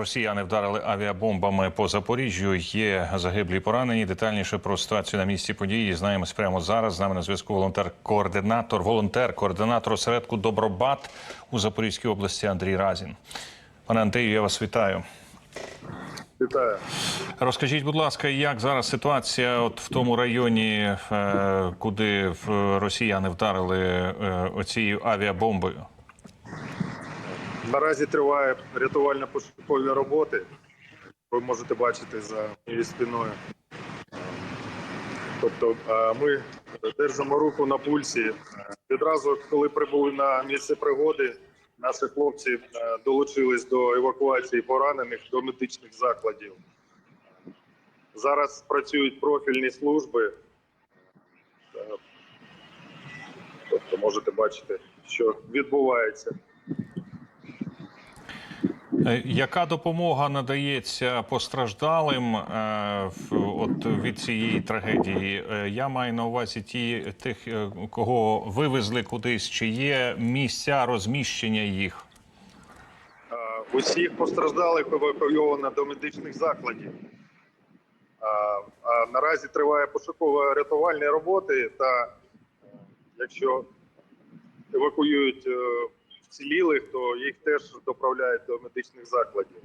Росіяни вдарили авіабомбами по Запоріжжю. Є загиблі поранені. Детальніше про ситуацію на місці події знаємось прямо зараз. З нами на зв'язку волонтер-координатор, волонтер-координатор осередку Добробат у Запорізькій області Андрій Разін. Пане Андрію, я вас вітаю. Вітаю. Розкажіть, будь ласка, як зараз ситуація от в тому районі, е, куди росіяни вдарили е, оцією авіабомбою? Наразі триває рятувально-пошукові роботи. Ви можете бачити за моєю спиною. Тобто е, ми держимо руку на пульсі. Е, Відразу, коли прибули на місце пригоди, наші хлопці е, долучились до евакуації поранених до медичних закладів. Зараз працюють профільні служби. Тобто можете бачити, що відбувається. Е, Яка допомога надається постраждалим е, от від цієї трагедії? Е, Я маю на увазі ті тих, кого вивезли кудись, чи є місця розміщення їх? Усіх постраждалих евакуйовано до медичних закладів. А, наразі триває пошуково рятувальні роботи. Та якщо евакуюють вцілілих, то їх теж доправляють до медичних закладів.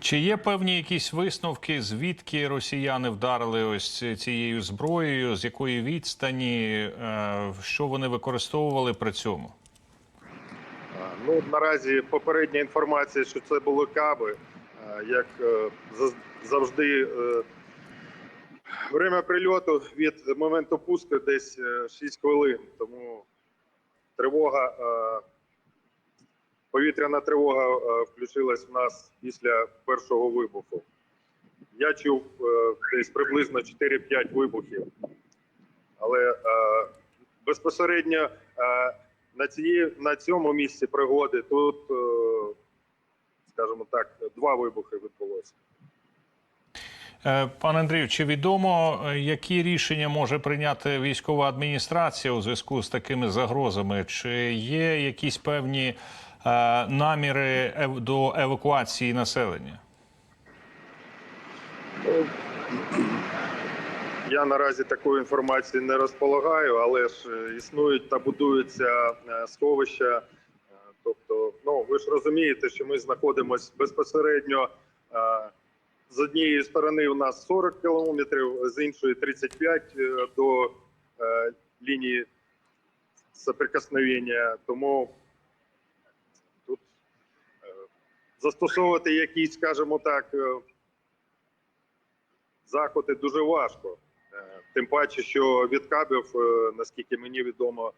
Чи є певні якісь висновки, звідки росіяни вдарили ось цією зброєю, з якої відстані, е, що вони використовували при цьому? Ну наразі попередня інформація, що це були каби, як е, завжди. е, Время прильоту від моменту пуску десь е, 6 хвилин, тому тривога, е, повітряна тривога е, включилась в нас після першого вибуху. Я чув е, десь приблизно 4-5 вибухів. Але безпосередньо на, цієї, на цьому місці пригоди тут, скажімо так, два вибухи відбулося. Е, Пане Андрію, чи відомо, е, які рішення може прийняти військова адміністрація у зв'язку з такими загрозами? Чи є якісь певні е, наміри до евакуації населення? Я наразі такої інформації не розполагаю, але ж існують та будуються сховища. Тобто, ну ви ж розумієте, що ми знаходимося безпосередньо з однієї сторони у нас 40 кілометрів, з іншої 35 е, до е, лінії соприкосновення. Тому тут е, застосовувати якісь, скажімо так, заходи дуже важко. Тим паче, що від кабів, наскільки мені відомо,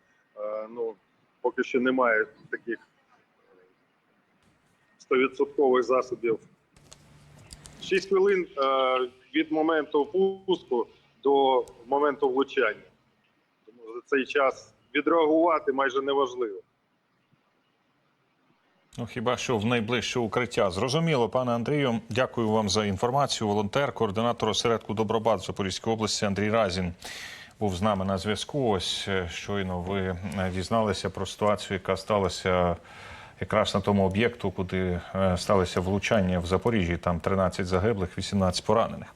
ну поки що немає таких стовідсоткових засобів. 6 хвилин е, від моменту пуску до моменту влучання. Тому за цей час відреагувати майже неможливо. Ну хіба що в найближче укриття? Зрозуміло, пане Андрію. Дякую вам за інформацію. Волонтер, координатор осередку Добробат в Запорізькій області Андрій Разін був з нами на зв'язку. Ось е, щойно ви е, дізналися про ситуацію, яка сталася якраз на тому об'єкту, куди е, сталося влучання в Запоріжжі. Там 13 загиблих, 18 поранених.